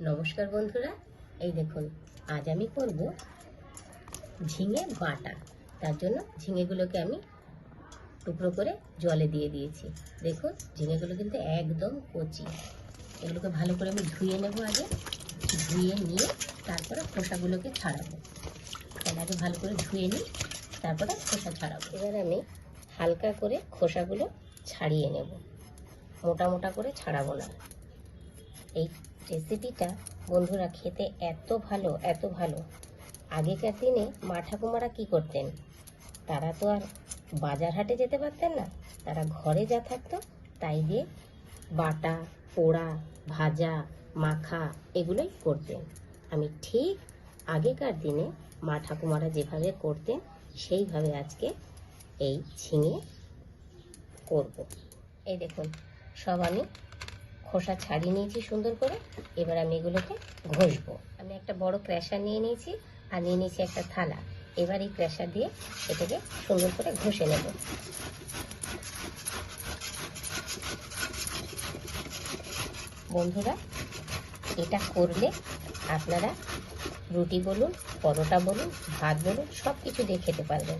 নমস্কার বন্ধুরা। এই দেখুন, আজ আমি করব ঝিঙে বাটা। তার জন্য ঝিঙেগুলোকে আমি টুকরো করে জলে দিয়ে দিয়েছি। দেখুন, ঝিঙেগুলো কিন্তু একদম কচি। এগুলোকে ভালো করে আমি ধুয়ে নেব আগে। ধুয়ে নিয়ে তারপরে খোসাগুলোকে ছাড়াবো। তাহলে আগে ভালো করে ধুয়ে নিই, তারপরে খোসা ছাড়াবো। এবার আমি হালকা করে খোসাগুলো ছাড়িয়ে নেব। মোটা মোটা করে ছাড়াবো না। এই রেসিপিটা বন্ধুরা খেতে এত ভালো এত ভালো। আগেকার দিনে মা ঠাকুমারা কী করতেন? তারা তো আর বাজার হাটে যেতে পারতেন না। তারা ঘরে যা থাকতো, তাই দিয়ে বাটা, পোড়া, ভাজা, মাখা এগুলোই করতেন। আমি ঠিক আগেকার দিনে মা ঠাকুমারা যেভাবে করতেন, সেইভাবে আজকে এই ঝিঙে করব। এই দেখুন, সব আমি খোসা ছাড়িয়ে নিয়েছি সুন্দর করে। এবার আমি এগুলোকে ঘষবো। আমি একটা বড় ক্র্যাশার নিয়ে নিয়েছি আর নিয়ে নিয়েছি একটা থালা। এবার এই ক্র্যাশার দিয়ে এটাকে সুন্দর করে ঘষে নেব। বন্ধুরা, এটা করলে আপনারা রুটি বলুন, পরোটা বলুন, ভাত বলুন সব কিছু দিয়ে খেতে পারবেন।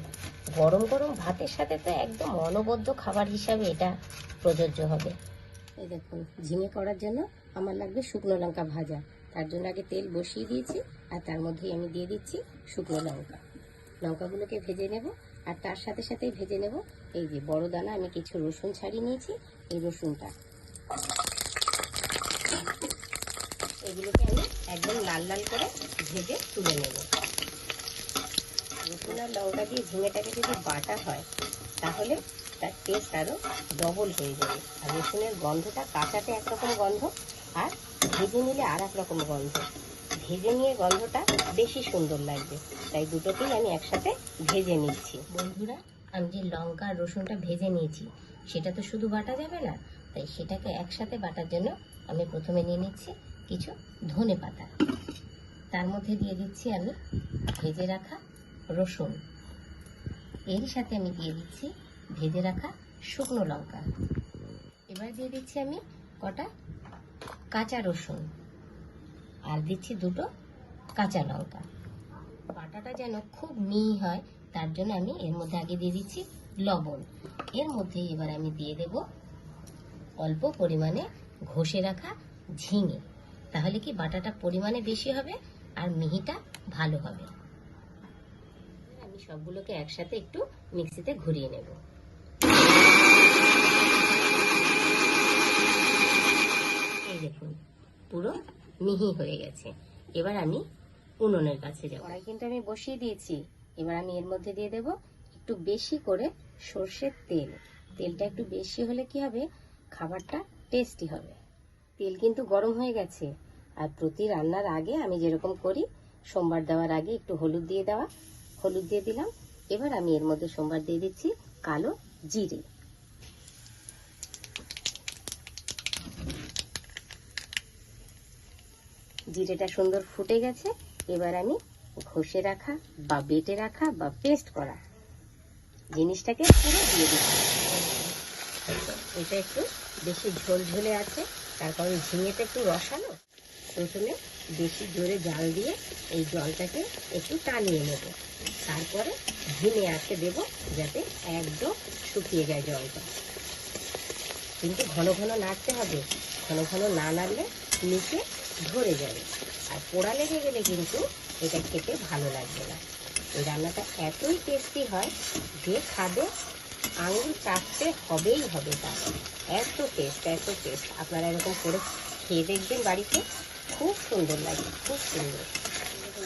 গরম গরম ভাতের সাথে তো একদম অনবদ্য খাবার হিসাবে এটা প্রযোজ্য হবে। এই দেখুন, ঝিঙে করার জন্য আমার লাগবে শুকনো লঙ্কা ভাজা। তার জন্য আগে তেল বসিয়ে দিয়েছি, আর তার মধ্যেই আমি দিয়ে দিচ্ছি শুকনো লঙ্কা। লঙ্কাগুলোকে ভেজে নেব, আর তার সাথে সাথেই ভেজে নেব এই যে বড় দানা, আমি কিছু রসুন ছাড়িয়ে নিয়েছি এই রসুনটা। এগুলোকে আমি একদম লাল লাল করে ভেজে তুলে নেব। রসুন আর লঙ্কা দিয়ে ঝিঙেটাকে যদি বাটা হয়, তাহলে তার টেস্ট আরও ডবল হয়ে যাবে। আর রসুনের গন্ধটা কাঁচাতে একরকম গন্ধ আর ভেজে নিলে আর এক রকম গন্ধ। ভেজে নিয়ে গন্ধটা বেশি সুন্দর লাগবে। তাই দুটোকেই আমি একসাথে ভেজে নিচ্ছি। বন্ধুরা, আমি যে লঙ্কা আর রসুনটা ভেজে নিয়েছি, সেটা তো শুধু বাটা যাবে না। তাই সেটাকে একসাথে বাটার জন্য আমি প্রথমে নিয়ে নিচ্ছি কিছু ধনে পাতা। তার মধ্যে দিয়ে দিচ্ছি আমি ভেজে রাখা রসুন। এর সাথে আমি দিয়ে দিচ্ছি ভেজে রাখা শুকনো লঙ্কা। এবার দিয়ে দিচ্ছি আমি কটা কাঁচা রসুন। আর দিচ্ছি দুটো কাঁচা লঙ্কা। বাটাটা যেন খুব মিহি হয়, তার জন্য আমি এর মধ্যে আগে দিয়ে দিচ্ছি লবণ। এর মধ্যে এবার আমি দিয়ে দেব অল্প পরিমাণে ঘষে রাখা ঝিঙে। তাহলে কি বাটাটা পরিমাণে বেশি হবে আর মিহিটা ভালো হবে? আমি সবগুলোকে একসাথে একটু মিক্সিতে ঘুরিয়ে নেব। এই দেখুন পুরো মিহি হয়ে গেছে। এবার আমি উনুনের কাছে যাব। কড়াই কিন্তু আমি বসিয়ে দিয়েছি। এবার আমি এর মধ্যে দিয়ে দেব একটু বেশি করে সর্ষের তেল। তেলটা একটু বেশি হলে কি হবে? খাবারটা টেস্টি হবে। তেল কিন্তু গরম হয়ে গেছে। আর প্রতি রান্নার আগে আমি যেরকম করি, সোমবার দেওয়ার আগে একটু হলুদ দিয়ে দেওয়া। হলুদ দিয়ে দিলাম। এবার আমি এর মধ্যে সোমবার দিয়ে দিচ্ছি কালো জিরে। জিরেটা সুন্দর ফুটে গেছে, এবার আমি ঘষে রাখা বা বেটে রাখা বা পেস্ট করা জিনিসটাকে পুরো দিয়ে দিচ্ছি। এটা একটু বেশি ঝোল ঝোলে আছে তার কারণ ঝিঙেটা একটু রসালো, প্রথমে বেশি জোরে জাল দিয়ে এই জলটাকে একটু টানিয়ে নেব। তারপরে ঝিমে আসতে দেব যাতে একদম শুকিয়ে যায় জলটা। কিন্তু ঘন ঘন নাড়তে হবে, ঘন ঘন না নাড়লে নিচে ধরে যাবে আর পোড়া লেগে গেলে কিন্তু এটা খেতে ভালো লাগবে না। এই রান্নাটা এতই টেস্টি হয় যে খাবে আঙুল চাটতে হবেই হবে তার। এত টেস্ট এত টেস্ট আপনারা এরকম করে খেয়ে দেখবেন বাড়িতে। খুব সুন্দর লাগে, খুব সুন্দর।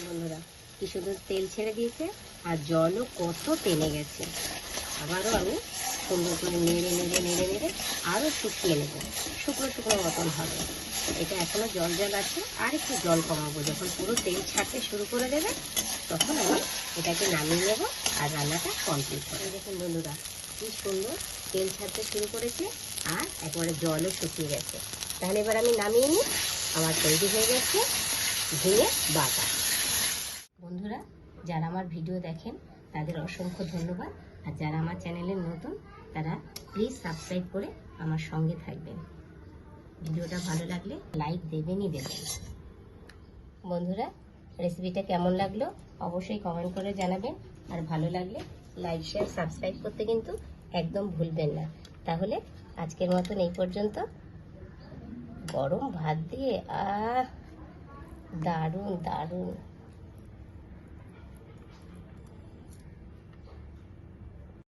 বন্ধুরা, কি সুন্দর তেল ছেড়ে দিয়েছে, আর জলও কত টেনে গেছে। আবারও আমি সুন্দর করে নেড়ে নেড়ে নেড়ে নেড়ে আরও শুকিয়ে নেব। শুকনো শুকনো মতন হবে। এটা এখনও জল জল আছে, আর একটু জল কমাবো। যখন পুরো তেল ছাড়তে শুরু করে দেবে, তখন আমি এটাকে নামিয়ে নেব আর রান্নাটা কমপ্লিট হবে দেখুন বন্ধুরা, কি সুন্দর তেল ছাড়তে শুরু করেছে আর একবারে জলও শুকিয়ে গেছে। তাহলে এবার আমি নামিয়ে নিই। আমার তৈরি হয়ে গেছে ঝিঙে বাটা। বন্ধুরা, যারা আমার ভিডিও দেখেন, তাদের অসংখ্য ধন্যবাদ। আর যারা আমার চ্যানেলে নতুন তারা প্লিজ সাবস্ক্রাইব করে আমার সঙ্গে থাকবেন। ভিডিওটা ভালো লাগলে লাইক দেবেনই দেবেন। বন্ধুরা রেসিপিটা কেমন লাগল? অবশ্যই কমেন্ট করে জানাবেন। আর ভালো লাগলে লাইক শেয়ার সাবস্ক্রাইব করতে কিন্তু একদম ভুলবেন না। তাহলে আজকের মতন এই পর্যন্ত। গরম ভাত দিয়ে, আহ, দারুণ দারুণ।